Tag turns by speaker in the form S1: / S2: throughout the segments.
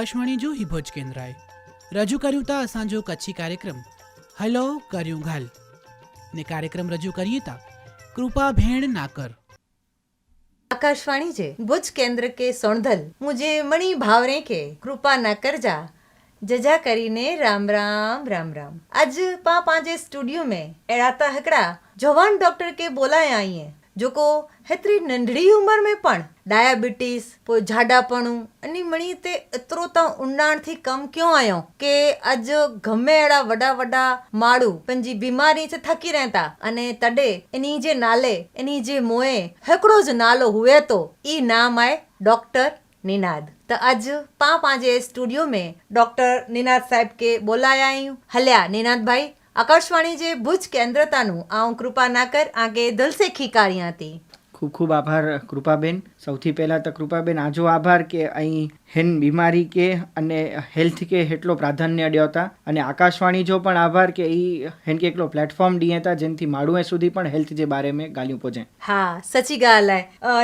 S1: આકાશવાણી જૂહી ભુજ કેન્દ્રએ. રજૂ કર્યું તા અસાંજો કચ્છી કાર્યક્રમ. હલો, કર્યું ઘાલ. ને કાર્યક્રમ રજૂ કરીએ તા કૃપા ભેણ નાકર.
S2: આકાશવાણી જે ભુજ કેન્દ્ર કે સોણધલ. મુજે મણી ભાવરે કે કૃપા ના કરજા જજા કરીને રામ રામ રામ રામ. આજ પા પાંજે સ્ટુડિયો મેં એડાતા હકડા. જવાન ડોક્ટર કે બોલાય આઈએ. જોકો હેતરી નંઢળી ઉંમર મેં પણ ડાયાબિટીસ પોઈ જાડાપણું અને મણી તે એતરો તા ઊંડાણથી કમ ક્યો આયો કે આજ ગમે એડા વડા વડા માળું પણ જી બીમારી છે થકી રહેતા અને તડે એની જે નાલે, એની જે મોએ હકડો જ નાલો હુએ તો ઈ નામ આય ડોક્ટર નિનાદ. तो आज पा पांजे स्टूडियो में डॉक्टर निनाद साहब के बोलाया आयूं हलिया निनाद भाई આકાશવાણી જે ભુજ કેન્દ્રતાનું આઉં કૃપા ના કર આગે દિલ સે હતી
S3: ખૂબ ખૂબ આભાર, કૃપાબેન. સૌથી પહેલાં તો કૃપાબેન આજો આભાર કે અહીં હેન બીમારી કે અને હેલ્થ કે એટલો પ્રાધાન્ય હતા. અને આકાશવાણી જો પણ આભાર કે એ હેન કે એકલો પ્લેટફોર્મ ડીએ હતા જેનથી માળુએ સુધી પણ હેલ્થ જે બારે મેં ગાલ્યું પહોંચે.
S2: હા, સચી ગાલ હે.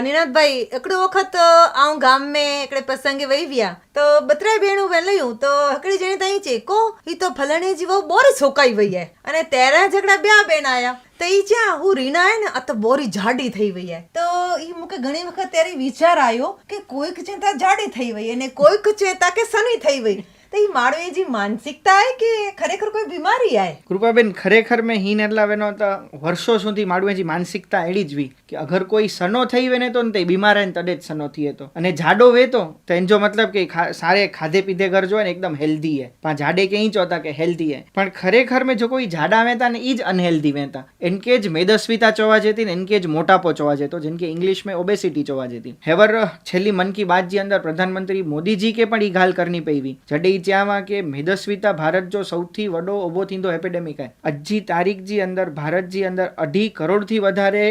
S2: નિનાદભાઈ, એકડો વખત આઉં ગામ મેં એકડે પ્રસંગે વૈવ્યા તો બત્રાય બેણું વેલયું તો હકડી જણે તઈ ચેકો, ઈ તો ફલણે જીવો બોર છોકાઈ વઈએ અને તેરા ઝઘડા બ્યા બેન આયા. તો એ જ્યાં હું રીણાય ને આ તો બોરી જાડી થઈ વઈ હે. તો એ મૂકે ઘણી વખત ત્યારે વિચાર આવ્યો કે કોઈક ચેતા જાડી થઈ વઈ અને કોઈક ચેતા કે સની થઈ વઈ. તો એ માળો એ જે માનસિકતા આય કે ખરેખર કોઈ બીમારી આય
S3: કૃપાબેન, ખરેખર મેં હિન એટલા વેનો તો વર્ષો સુધી માળું એજી માનસિકતા એડી જ વી કે અગર કોઈ સનો થઈ વેને તો તે બીમાર આય તડે જ સનો થઈએ તો. અને જાડો વેતો તો એનો મતલબ કે સારે ખાધે પીધે ઘર જો ને એકદમ હેલ્ધી હે. પણ જાડે કે ઈ ચોતા કે હેલ્ધી હે. પણ ખરેખર મેં જો કોઈ જાડા વેતા ને ઈ જ અનહેલ્ધી વેતા. એનકે જ મેદસ્વીતા ચોવા જતી ને એનકે જ મોટાપો ચોવા જતો, જેમ કે ઇંગ્લિશ મેં ઓબેસિટી ચોવા જતી. હેવર, છેલ્લી મન કી બાત જી અંદર પ્રધાનમંત્રી મોદીજી કે પણ ઈ ઘાલ કરની પઈવી જડે ઈ ચ્યામાં કે મેદસ્વીતા ભારત જો સૌથી વડો ઊભો થીંદો એપેડેમિક અજી તારીખ જી અંદર ભારત જી અંદર અઢી કરોડથી વધારે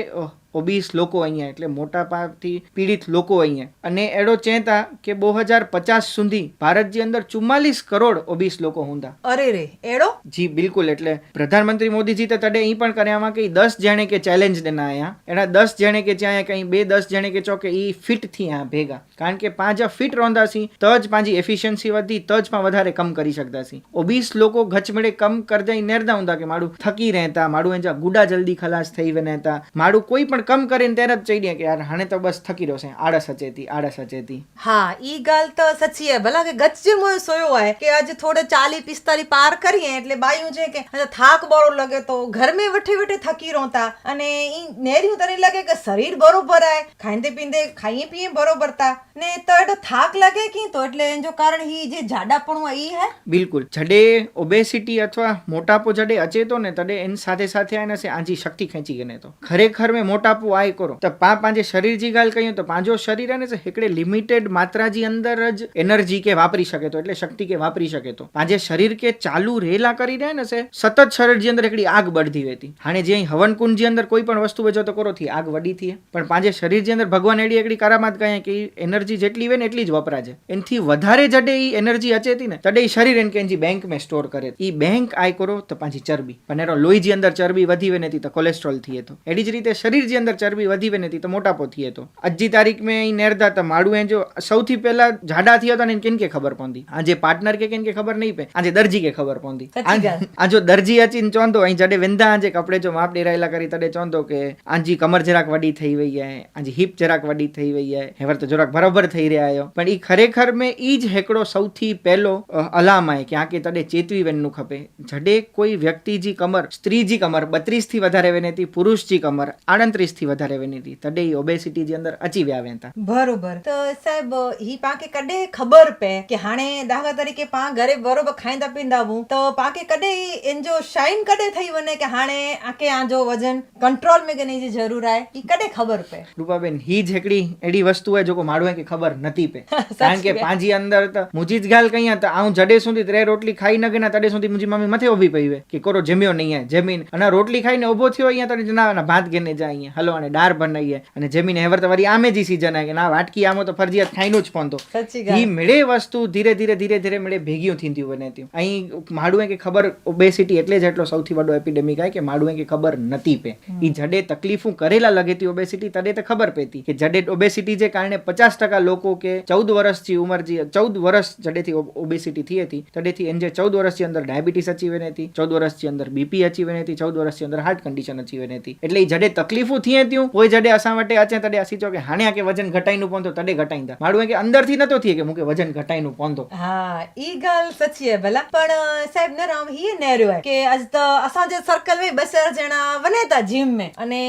S3: ઓબીસ લોકો અહીંયા એટલે મોટા મોટાપાથી પીડિત લોકો અહીંયા. અને એડો ચેતા કે બે હજાર પચાસ સુધી ભારતની અંદર ચુમ્માલીસ કરોડ ઓબીસ લોકો હુંદા.
S2: અરે રે એડો?
S3: જી બિલકુલ એટલે પ્રધાનમંત્રી મોદીજી તો તડે ઈ પણ કર્યામાં કે દસ જણે કે ચેલેન્જ દેના આયા. એના દસ જણે કે જ્યાં કંઈ બે દસ જણે કે ચો કે ઈ ફિટથી આ ભેગા. કારણ કે પાંચ ફિટ રોંધાસી તો જ પાંજી એફિશિયન્સી વધી તો જ પણ વધારે કમ કરી શકતાસી ઓબીસ લોકો ગચમડે કમ કરતા નેરદા ઊંદા કે મારું થકી રહેતા મારું એજા ગુડા જલ્દી ખલાસ થઈ વનેતા મારું કોઈ પણ કમ કરીને ત્યારે જ દે કે યાર હાણે તો બસ થકી રહ્યો છે. આળસ અચેતી આળસ અચેતી
S2: હા ઈ ગાલ તો સચી હે. ભલા કે ગચ જે મોય સોયો હોય કે આજે થોડે ચાલી પિસ્તાલી પાર કરીએ એટલે બાયું છે કે આજે થાક બરો લગે તો ઘર में વઠે વઠે થકી રોતા. અને ઈ નેર્યું તને લાગે કે શરીર બરોબર આય ખાઈંદે પીંદે ખાઈએ પીએ બરોબર તા. ને તો એટલે થાક લાગે કે તો? એટલે એનો કારણ હી જે જાડાપણું ઈ હે?
S3: બિલકુલ. જડે ઓબેસિટી અથવા મોટાપો જડે અચેતો ને તડે એન સાથે સાથે આને આજી શક્તિ ખેંચી ગને તો. ખરેખર મેં મોટાપો આય કરો. તો પા પાંજે શરીર જી ગાલ કહ્યું તો પાંજો શરીર છે હિકડે લિમિટેડ માત્રાજી અંદર જ એનર્જી કે વાપરી શકે તો, એટલે શક્તિ કે વાપરી શકે તો. પાંજે શરીર કે ચાલુ રેલા કરી રહે ને છે સતત શરીર જી અંદર એકડી આગ બળતી રહેતી. હાણે જે અહીં હવન જી અંદર કોઈ પણ વસ્તુ વેચો તો કરો થી આગ વડી થી પણ પાંજે શરીર જી અંદર ભગવાન એડી એકડી કરામાત કહે કે એનર્જી જેટલી હોય ને એટલી જ વપરાજે. એનથી વધારે જડે એ એનર્જી અચેતી ને, તડે શરીર એને કે એનજી બેંક મેં સ્ટોર કરે. એ બેંક આય કરો તો પાછી ચરબી. પણ એનો લોહીજી અંદર ચરબી વધી વે નથી તો કોલેસ્ટ્રોલ થઈએ તો. એડી જ રીતે શરીર શરીરજી અંદર ચરબી વધી વે નથી તો મોટાપો થઈએ તો. આજની તારીખ મેં અહીં નેરતા તો માડું એ જો સૌથી પહેલા જાડા થયા હતા ને કેમ કે ખબર પહોંચી? આજે પાર્ટનર કે કેમ કે ખબર નહીં પે આજે દરજી કે ખબર પહોંચી. આ જો દરજી અચીન ચોંધો અહીં જડે વેંધા આજે કપડે જો માપ ડેરાયેલા કરી તડે ચોંધો કે આજી કમર જરાક વડી થઈ વઈ હે આજી હિપ જરાક વડી થઈ વઈ હે હેવર તો જરાક બરોબર થઈ રહ્યા આયો. પણ એ ખરેખર મેં ઈ જ હેકડો સૌથી પહેલો અલામ આય કે આ કે તડે ચેતવી વેનનું ખપે. જડે કોઈ વ્યક્તિજી કમર સ્ત્રીજી કમર બત્રીસથી વધારે વેનેતી પુરુષજી કમર આડત્રીસ ત્રીસથી વધારે વેની હતી તડે એ ઓબેસિટી જે અંદર અચીવ્યા આવ્યા હતા
S2: બરોબર. તો સાહેબ હી પાકે કડે ખબર પે કે હાણે દાખલા તરીકે પા ઘરે બરોબર ખાઈંદા પીંદા હું તો પાકે કડે એનજો શાઇન કડે થઈ વને કે હાણે આકે આ જો વજન કંટ્રોલ મે ગની જે જરૂર આય ઈ કડે ખબર પે.
S3: રૂપાબેન હી જેકડી એડી વસ્તુ હે જોકો માડવા કે ખબર નથી પે. કારણ કે પાંજી અંદર તો મુજી જ ગાલ કઈ તો આઉં જડે સુધી ત્રે રોટલી ખાઈ ન ગના તડે સુધી મુજી મમ્મી મથે ઊભી પઈ કે કોરો જમ્યો નહીં હે જમીન. અને રોટલી ખાઈને ઊભો થયો અહીંયા તને ના ભાત ગેને જાય અહીંયા. હલો અને ડાર બનાવીએ અને જમીને હેવર તમારી આમે જ સીઝન આવે કે ના વાટકી આમો તો ફરજિયાત ખાઈનું જ પહોંચતો
S2: એ
S3: ઈ મેળે વસ્તુ ધીરે ધીરે ધીરે ધીરે મેળે ભેગીઓ થીંદ્યું બને થયું અહીં માડું કે ખબર ઓબેસિટી એટલે જ એટલો સૌથી વડો એપિડેમિક આવે કે માડું કે ખબર નથી પે. ઈ જડે તકલીફું કરેલા લગેતી ઓબેસિટી તડે તો ખબર પેતી કે જડે ઓબેસિટી જે કારણે પચાસ ટકા લોકો કે ચૌદ વર્ષથી ઉંમર જે ચૌદ વર્ષ જડેથી ઓબેસિટી થઈ હતી તડેથી એને જે ચૌદ વર્ષની અંદર ડાયાબિટીસ અચી વેને હતી ચૌદ વર્ષની અંદર બીપી અચીવે હતી ચૌદ વર્ષની અંદર હાર્ટ કન્ડિશન અચીવે હતી એટલે જડે તકલીફું થીએ ત્યું કોઈ જડે અસા વટે અચે તડે અસી ચો કે હાણ્યા કે વજન ઘટાઈનું પોંતો તડે ઘટાઈંદા માડું કે અંદરથી નતો થીએ કે મુકે વજન ઘટાઈનું પોંતો
S2: હા ઈ ગાલ સચી હે ભલા. પણ સાહેબ નરમ હી નેરો હે કે આજ તો અસા જે સર્કલ મે બસર જણા વનેતા જીમ મે. અને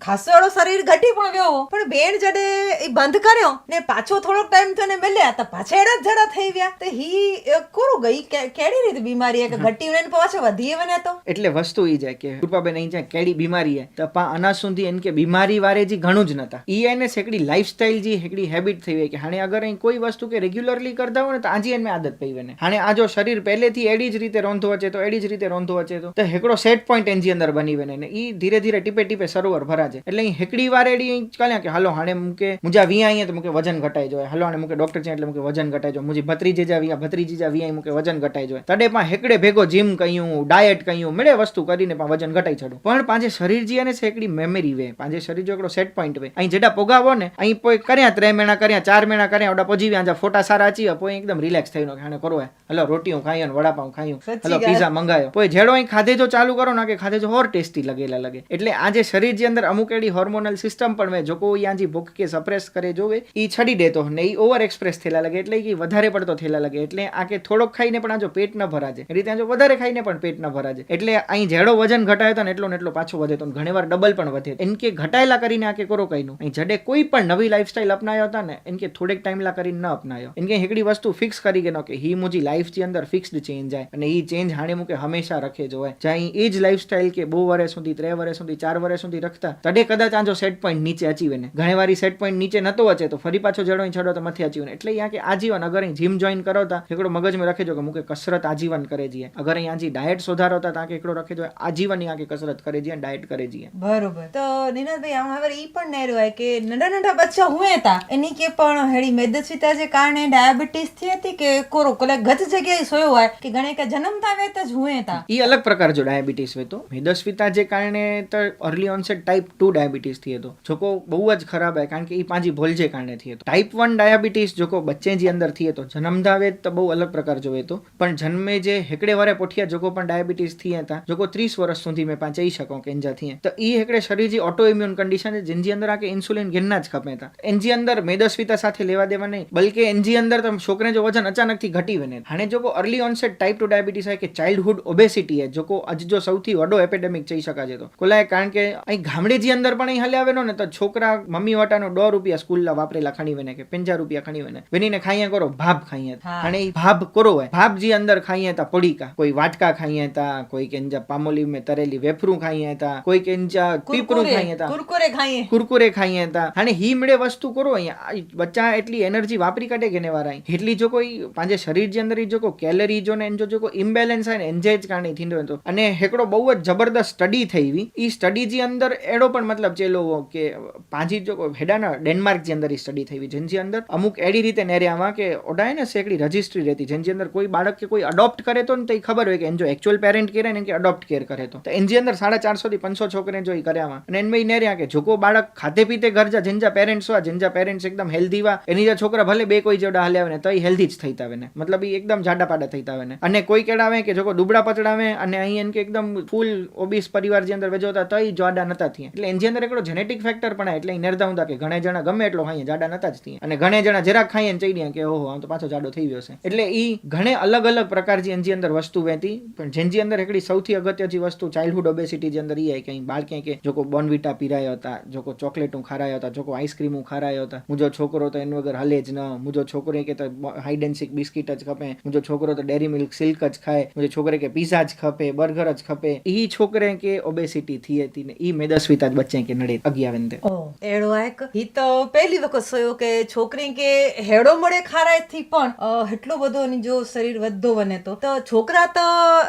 S2: ખાસવાળો શરીર ઘટી પણ ગયો પણ બેન જડે ઈ બંધ કર્યો ને પાછો થોડોક ટાઈમ થયો ને મળ્યા તો પાછા એડા જડા થઈ ગયા. તો હી કોરું ગઈ? કેડી રીતે બીમારી હે કે ઘટી ને પાછો વધીએ વને તો
S3: એટલે વસ્તુ ઈ જાય કે કૃપાબેન અહીં જાય કેડી બીમારી હે તો પા અનાજ સુધી એને કે બીમારી વારે જી ઘણું જ નતા. ઈ એને સેકડી લાઈફસ્ટાઈલ જી હેકડી હેબિટ થઈ હોય કે હાણે અગર અહીં કોઈ વસ્તુ કે રેગ્યુલરલી કરતા હોય ને તો આજી એને આદત પઈ વેને હાણે આ જો શરીર પહેલેથી એડી જ રીતે રોંધો વચે તો એડી જ રીતે રોંધો વચે તો. હેકડો સેટ પોઈન્ટ એની અંદર બની વેને ને ઈ ધીરે ધીરે ટીપે ટીપે સરોવર ભરાજે. એટલે અહીં હેકડી વાર એડી કાલે કે હાલો હાણે મૂકે, મુજા વી અહીંયા તો મૂકે વજન ઘટાઈ જોઈએ હાલો હાણે મૂકે ડોક્ટર છે એટલે મૂકે વજન ઘટાઈ જાય. મુજી ભત્રીજી જા વિયા ભત્રીજી જા વિયા મૂકે વજન ઘટાઈ જોઈએ તડે પણ હેકડે ભેગો જીમ કહ્યું ડાયટ કહ્યું, મેળે વસ્તુ કરીને પણ વજન ઘટાઈ છડું પણ પાંચે શરીર જી અને સેકડી મેમરી વે પાંજે શરીર જોકડો સેટ પોઈન્ટ વે અહીં જેડા પોગાવો ને અહીં પોઈ કર્યા ત્રણ મહિના કર્યા ચાર મહિના કર્યા ઓડા પોજી વ્યા ફોટા સારા આચી પોઈ એકદમ રિલેક્સ થઈ નો ખાણે કરો હલો રોટી હું ખાઈ વડાપાઉં ખાયું હલો પીઝા મંગાયો. પોઈ જેડો અહીં ખાધે જો ચાલુ કરો ના કે ખાધે જો હોર ટેસ્ટી લગેલા લગે. એટલે આજે શરીર જે અંદર અમુક એડી હોર્મોનલ સિસ્ટમ પણ વે જો કોઈ યાજી ભૂખ કે સપ્રેસ કરે જોવે એ છડી દેતો ને એ ઓવર એક્સપ્રેસ થયેલા લગે. એટલે કે વધારે પડતો થયેલા લગે. એટલે આ કે થોડોક ખાઈને પણ આ જો પેટ ન ભરાજે. એ રીતે જો વધારે ખાઈને પણ પેટ ન ભરાજે. એટલે અહીં જેડો વજન ઘટાયો તો ને એટલો ને એટલો પાછો વધે તો ઘણી વાર ડબલ પણ વધે. એમ કે ઘટાયેલા કરીને આ કે કરો કઈનું અહીં જડે કોઈ પણ નવી લાઈફસ્ટાઈલ અપનાયો હતા ને એમ કે થોડેક ટાઈમ લા કરીને ન અપનાયો ઇનકે એકડી વસ્તુ ફિક્સ કરી ગયો કે હી મુજી લાઈફની અંદર ફિક્સ્ડ ચેન્જ જાય અને ઈ ચેન્જ હાણે મુકે હંમેશા રખે જોવાય જ્યાં એ જ લાઈફસ્ટાઈલ કે બહુ વર્ષ સુધી ત્રે વર્ષ સુધી ચાર વર્ષ સુધી રખતા તડે કદાચ આજો સેટ પોઈન્ટ નીચે અચીવે ને ઘણી વાર સેટ પોઈન્ટ નીચે નતો વચ્ચે તો ફરી પાછો જડો ચડો તો મથે અચીવે એટલે અહીંયા કે આજીવન અગર જીમ જોઈન કરો તા એકડો મગજમાં રખેજો કે મૂકે કસરત આજીવન કરે જઈએ અગર અહીં આજી ડાયટ સુધારો તા તાકે એકડો આજીવન અહીંયા આકે કસરત કરે જઈએ ડાયટ કરે જઈએ
S2: બરોબર તો નિનાદભાઈ આમ હવે ઈ પણ નેરું હોય કે નાના નાના બચ્ચા હુએ હતા. એની કે પણ હેડી મેદસ્વીતા જે કારણે ડાયાબિટીસથી હતી કે કોરો કોલે ગત જગ્યાએ સોયો હોય કે ગણે કે જન્મતા વેત જ હુએ હતા.
S3: એ અલગ પ્રકાર જો ડાયાબિટીસ હોય તો. મેદસ્વીતા જે કારણે તો અર્લી ઓનસેટ ટાઈપ ટુ ડાયાબિટીસથી હતો. જોકો બહુ જ ખરાબ હે કારણ કે એ પાંજી ભૂલ જે કારણે થી હતો. ટાઈપ વન ડાયાબિટીસ જોકો બચ્ચે જે અંદરથી હતો જન્મધાવે તો બહુ અલગ પ્રકાર જોવે તો. પણ જન્મે જે હેકડે વારે પોઠિયા જોકો પણ ડાયાબિટીસથી હતા. જોકો ત્રીસ વર્ષ સુધી મેં પાંચ શકો કે એંજા થી તો એ હેકડે શરીર જે ઓટો ઇમ્યુન કન્ડિશન છે જેની અંદર આ કે ઇન્સ્યુલિન ઘેરના જ ખપે હતા. એનજી અંદર મેદસ્વીતા સાથે લેવા દેવા નહીં બલકે એનજી અંદર તમે છોકરે જો વજન અચાનકથી ઘટી વને હાણે જો early onset type two diabetes હોય કે ચાઇલ્ડહુડ ઓબેસિટી હે જોકો આજ જો સૌથી વડો એપેડેમિક જઈ શકાય તો. કોલાય કારણ કે અહીં ગામડેજી અંદર પણ અહીં હલે આવેલો ને તો છોકરા મમ્મી વાટાનો દો રૂપિયા સ્કૂલના વાપરેલા ખાણી વેને કે પંજા રૂપિયા ખાણી વેને વેનીને ખાઈએ કરો ભાપ ખાઈએ. અને ભાબ કરો હોય. ભાબ જે અંદર ખાઈએ હતા પડીકા. કોઈ વાટકા ખાઈએ હતા કોઈ કે પામોલી મેં તરેલી વેફરું ખાઈએ હતા કોઈ કેંજા પીપરું ખાઈએ તા.
S2: કુરકુરે ખાઈએ.
S3: કુરકુરે ખાઈએ તા. અને હી મળે વસ્તુ કરો અહીંયા. બચ્ચા એટલી એનર્જી વાપરી કાઢે કે ને વારા એટલી જો કોઈ પાંજે શરીર જે અંદર જો કોઈ કેલરી જો ને જો કોઈ ઇમ્બેલેન્સ હોય ને એન્જે જ કારણે થીંદો હોય તો. અને હેકડો બહુ જ જબરદસ્ત સ્ટડી થઈ વી. ઈ સ્ટડી જે અંદર એડો પણ મતલબ ચેલો કે પાંજી જો હેડાના ડેનમાર્ક જે અંદર ઈ સ્ટડી થઈ જેની અંદર અમુક એડી રીતે નેરિયામાં કે ઓડાય ને સેકડી રજિસ્ટ્રી રહેતી. જેની અંદર કોઈ બાળક કે કોઈ અડોપ્ટ કરે તો ને તો ખબર હોય કે એન જો એકચ્યુઅલ પેરેન્ટ કરે ને કે અડોપ્ટ કેર કરે તો. એની અંદર સાડા ચારસો થી પાંચસો છોકરે જો એ કર્યામાં. અને એનમાં ને રહ્યા કે જોકો બાળક ખાતે પીતે ઘર જા જેનજા પેરેન્ટ્સ હોય જેનજા પેરેન્ટ્સ એકદમ હેલ્ધી વા એની જે છોકરા ભલે બે કોઈ જોડા હાલે આવે ને, તો ઈ હેલ્ધી જ થઈ તાવે ને મતલબ એ એકદમ જાડા પાડા થઈ તાવે ને અને કોઈ કેળાવે કે જોકો દુબળા પચડાવે અને અહીં એમ કે એકદમ ફૂલ ઓબીસ પરિવાર જે અંદર વેજોતા તો ઈ જાડા નતા થયા. એટલે એની અંદર એકડો જેનેટિક ફેક્ટર પણ એટલે હતા કે ઘણા જણા ગમે એટલો ખાઈએ, જાડા નતા જ થયા. અને ઘણા જણા જરાક ખાઈએ ને ચઈ કે ઓહો, આમ તો પાછો જાડો થઈ ગયો છે. એટલે એ ઘણે અલગ અલગ પ્રકારની એની અંદર વસ્તુ વહેતી, પણ જેની અંદર એકડી સૌથી અગત્યની વસ્તુ ચાઇલ્ડહુડ ઓબેસિટી જે અંદર એ કે અહીં બાળકે કે જો કોઈ બોર્નવિટા પીરાયો હતા, જો ચોકલેટ હું ખારાયો હતા, જો આઈસ્ક્રીમ હું ખારાયો હતા. મુજો છોકરો તો એના વગર હલે જ ન. મુજો છોકરો કે તો હાઈડ એન્ડ સિક બિસ્કિટ જ ખપે. મુજો છોકરો તો ડેરી મિલ્ક સિલ્ક જ ખાય. મુજો છોકરે કે પીઝા જ ખપે બર્ગર જ ખપે. એ છોકરે કે ઓબેસિટી થઈ હતી ને એ મેદસ્વીતા જ બચ્ચે કે નડે અગિયાર ને
S2: એડો એક હી તો પહેલી વખત સોયો કે છોકરી કે હેડો મળે ખારાયથી પણ એટલો બધો એની જો શરીર વધો બને તો. તો છોકરા તો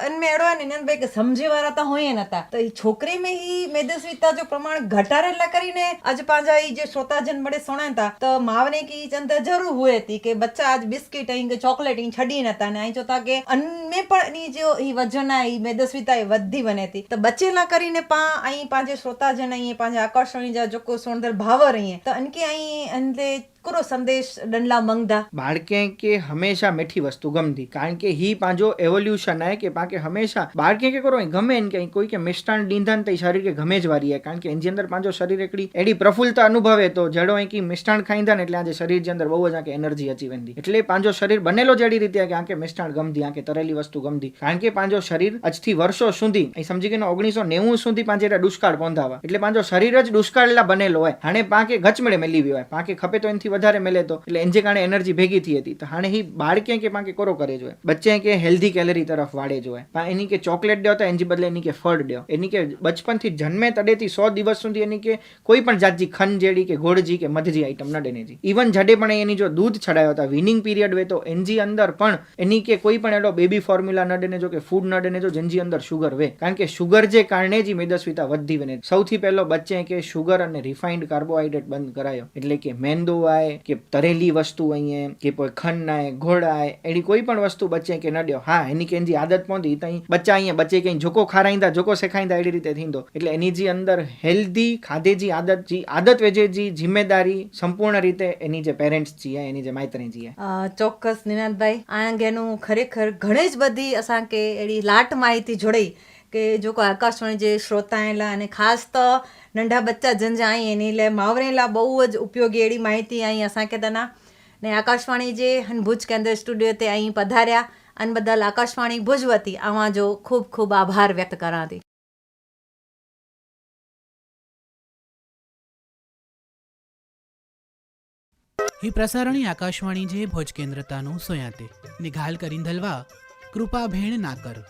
S2: એનમે એડો ને ભાઈ કે સમજે વાળા તો હોય નતા. તો એ છોકરી મે હી મેદસ્વીતા જો પ્રमाण घटारेला કરીને આજ પાંજા ઈ જે સોતા જન મળે સોણાતા તો માવને કી ચંતા જરૂર હુએ હતી કે બચ્ચા આજ બિસ્કિટ અહીં કે ચોકલેટ અહીં છડી નતા ને અહીં જોતા કે અન્મે પણ ની જો ઈ વજના ઈ મેદસ્વિતા ઈ વધી બને હતી. તો બચેલા કરીને પા અહીં પાંજે સોતા જન અહીં પાંજે આકર્ષણી જા જોકો સોણદર ભાવર અહીં તો અનકે અહીં અંતે કરો સંદેશ ડંડલા મંગદા.
S3: બાળકે કે હંમેશા મીઠી વસ્તુ ગમતી, કારણ કે હી પાંજો એવોલ્યુશન હે કે પાકે હંમેશા બાળકે કે કરો ગમે ને કે કોઈ કે મિષ્ટાન ડીંધન તે શરીર કે ગમે જ વારી હે કારણ કે એની અંદર પાંજો શરીર એકડી એડી પ્રફુલ્લતા અનુભવે તો જડો અહીં કે મિષ્ટાન ખાઈંદા ને એટલે આજે શરીર જે અંદર બહુ જ આકે એનર્જી અચી વેંદી એટલે પાંજો શરીર બનેલો જેડી રીતે કે આકે મિષ્ટાન ગમતી, આકે તરેલી વસ્તુ ગમતી, કારણ કે પાંજો શરીર આજથી વર્ષો સુધી, અહીં સમજી ગયો ઓગણીસો નેવું સુધી પાંજે દુષ્કાળ પહોંધાવા એટલે પાંજો શરીર જ દુષ્કાળલા બનેલો હોય, હાણે પાકે ગચમડે મેલી હોય, પાકે ખપે તો એનથી વધારે મેલે તો, એટલે એનજે કારણે એનર્જી ભેગી થઈ હતી. તો હાણે હી બાળકે કે પાકે કોરો કરે જોઈએ બચ્ચે કે, હેલ્ધી કેલરી તરફ વાળે જોઈએ પણ એની કે ચોકલેટ દો તો એની બદલે એની કે ફળ દો એની કે બચપનથી જન્મે તડેથી સો દિવસ સુધી એની કે કોઈ પણ જાતજી ખન જેડી કે ગોળજી કે મધજી આઈટમ ન ડેનેજી ઇવન જડે પણ એની જો દૂધ છડાયો હતા વિનિંગ પીરિયડ વે તો એનજી અંદર પણ એની કે કોઈ પણ એડો બેબી ફોર્મ્યુલા ન ડેનેજો કે ફૂડ ન ડેનેજો જેનજી અંદર શુગર વે. કારણ કે શુગર જે કારણે જ મેદસ્વીતા વધી વને. સૌથી પહેલો બચ્ચે કે શુગર અને રિફાઇન્ડ કાર્બોહાઈડ્રેટ બંધ કરાયો. એટલે કે મેંદો આય ખાય કે તરેલી વસ્તુ અહીંયા, કે કોઈ ખંડનાય, ઘોડાય એડી કોઈ પણ વસ્તુ બચે કે ન ડ્યો હા, એની કેની આદત પહોંચી તઈ બચ્ચા અહીંયા બચે, કઈ જોકો ખારાઈંદા જોકો શેખાઈંદા એડી રીતે થીંદો. એટલે એની જે અંદર હેલ્ધી ખાધેજી આદત, જી આદત વેજે જી જિમ્મેદારી સંપૂર્ણ રીતે એની જે પેરેન્ટ્સ જીએ એની જે માઇતરી
S2: જીએ ચોક્કસ નિનાદભાઈ. આ અંગેનું ખરેખર ઘણી જ બધી અસાંકે એડી લાટ માહિતી જોડાઈ. કે जेको आकाशवाणी जे श्रोता आहिनि लाइ अने ख़ासि त नंढा बच्चा जंहिंजा आहिनि इन लाइ मावरे लाइ ॿहू ज उपयोगी अहिड़ी माहिती आई असांखे त न ने आकाशवाणी जे हिन भुज केंद्र स्टूडियो ते आई पधारिया अन ॿधल आकाशवाणी भुज वती अव्हां जो ख़ूब ख़ूब आभार व्यक्त कयां थी
S1: ही प्रसारणी आकाशवाणी जे भोज केंद्र तानो सोयाते निघाल करिंदलवा कृपा भेण ना कर